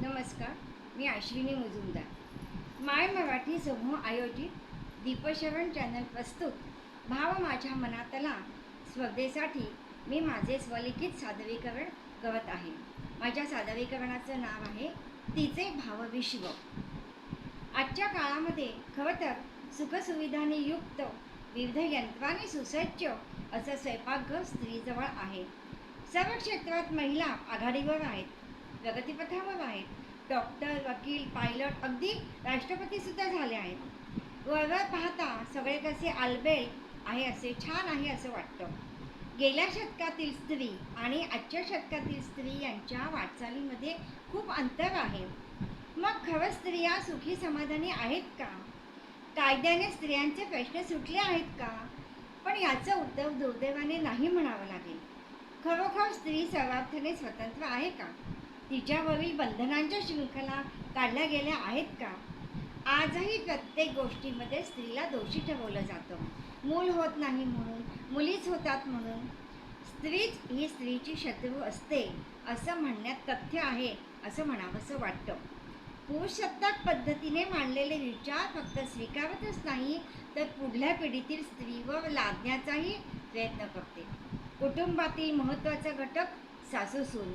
नमस्कार मी अश्विनी मुजुमदार. माय मराठी समूह आयोजित दीपश्रवण चॅनल प्रस्तुत भाव माझ्या मनातला स्पर्धेसाठी मी माझे स्वलिखित सादरीकरण करत आहे. माझ्या सादरीकरणाचं नाव आहे तिचे भावविश्व आजच्या काळामध्ये खरं तर सुखसुविधाने युक्त विविध यंत्राने सुसज्ज असं स्वयंपाकघर स्त्रीजवळ आहे. सर्व क्षेत्रात महिला आघाडीवर आहेत. प्रगतीपथावर आहेत डॉक्टर वकील पायलट अगदी राष्ट्रपती सुद्धा झाले आहेत. वरवर पाहता सगळे कसे आलबेल आहे असे छान आहे असं वाटतं. गेल्या शतकातील स्त्री आणि आजच्या शतकातील स्त्री यांच्या वाटचालीमध्ये खूप अंतर आहे. मग खरं स्त्रिया सुखी समाधानी आहेत का? कायद्याने स्त्रियांचे प्रश्न सुटले आहेत का? पण याचं उत्तर दुर्दैवाने नाही म्हणावं लागेल. खरोखर स्त्री सर्वार्थाने स्वतंत्र आहे का? तिच्यावरील बंधनांच्या शृंखला काढल्या गेल्या आहेत का? आजही प्रत्येक गोष्टीमध्ये स्त्रीला दोषी ठरवलं जातं. मूल होत नाही म्हणून मुलीच होतात म्हणून. स्त्रीच ही स्त्रीची शत्रू असते असं म्हणण्यात तथ्य आहे असं म्हणावंसं वाटतं. पुरुषसत्ताक पद्धतीने मांडलेले विचार फक्त स्वीकारतच नाही तर पुढल्या पिढीतील स्त्रीवर लादण्याचाही प्रयत्न करते. कुटुंबातील महत्त्वाचा घटक सासूसून.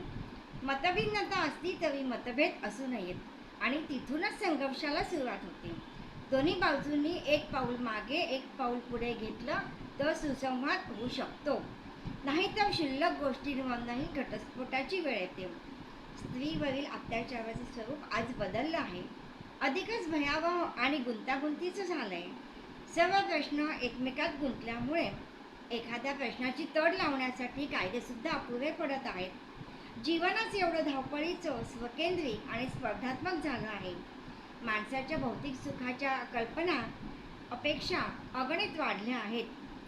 मतभिन्नता असली तरी मतभेद असू नयेत. आणि तिथूनच संघर्षाला सुरुवात होते. दोन्ही बाजूंनी एक पाऊल मागे एक पाऊल पुढे घेतलं तर सुसंवाद होऊ शकतो. नाहीतर शिल्लक गोष्टींवरही घटस्फोटाची वेळ येते. स्त्रीवरील अत्याचाराचे स्वरूप आज बदललं आहे. अधिकच भयावह आणि गुंतागुंतीचं झालं आहे सर्व प्रश्न एकमेकात गुंतल्यामुळे एखाद्या प्रश्नाची तड लावण्यासाठी कायदेसुद्धा अपुरे पडत आहेत. जीवनच एवढं धावपळीचं स्वकेंद्री आणि स्पर्धात्मक झालं आहे. माणसाच्या भौतिक सुखाच्या कल्पना अपेक्षा अगणित वाढल्या आहेत.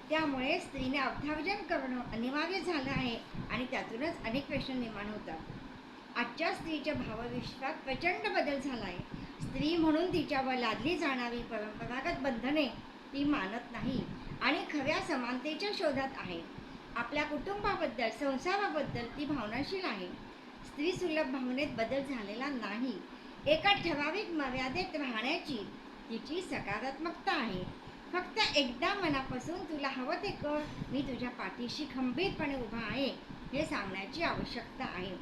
त्यामुळे स्त्रीने अर्थार्जन करणं अनिवार्य झालं आहे आणि त्यातूनच अनेक प्रश्न निर्माण होतात. आजच्या स्त्रीच्या भावविश्वात प्रचंड बदल झाला आहे स्त्री म्हणून तिच्यावर लादली जाणारी परंपरागत बंधने ती मानत नाही आणि खऱ्या समानतेच्या शोधात आहे. आपल्या कुटुंबाबद्दल संसाराबद्दल ती भावनाशील आहे. स्त्री सुलभ भावनेत बदल झालेला नाही. एका ठराविक मर्यादेत राहण्याची तिची सकारात्मकता आहे. फक्त एकदा मनापासून तुला हवं ते कर मी तुझ्या पाठीशी खंबीरपणे उभा आहे हे सांगण्याची आवश्यकता आहे.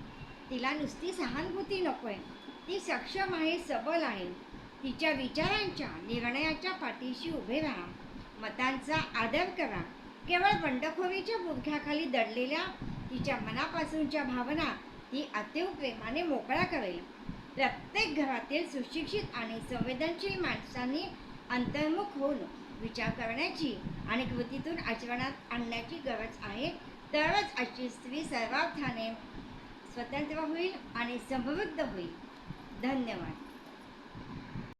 तिला नुसती सहानुभूती नकोय. ती सक्षम आहे सबल आहे. तिच्या विचारांच्या निर्णयाच्या पाठीशी उभे राहा. मतांचा आदर करा. केवळ बंडखोरीच्या बुरख्याखाली दडलेल्या तिच्या मनापासूनच्या भावना ती अतिव प्रेमाने मोकळा करेल. प्रत्येक घरातील सुशिक्षित आणि संवेदनशील माणसांनी अंतर्मुख होऊन विचार करण्याची आणि कृतीतून आचरणात आणण्याची गरज आहे. तरच अशी स्त्री सर्वार्थाने स्वतंत्र होईल आणि समृद्ध होईल. धन्यवाद.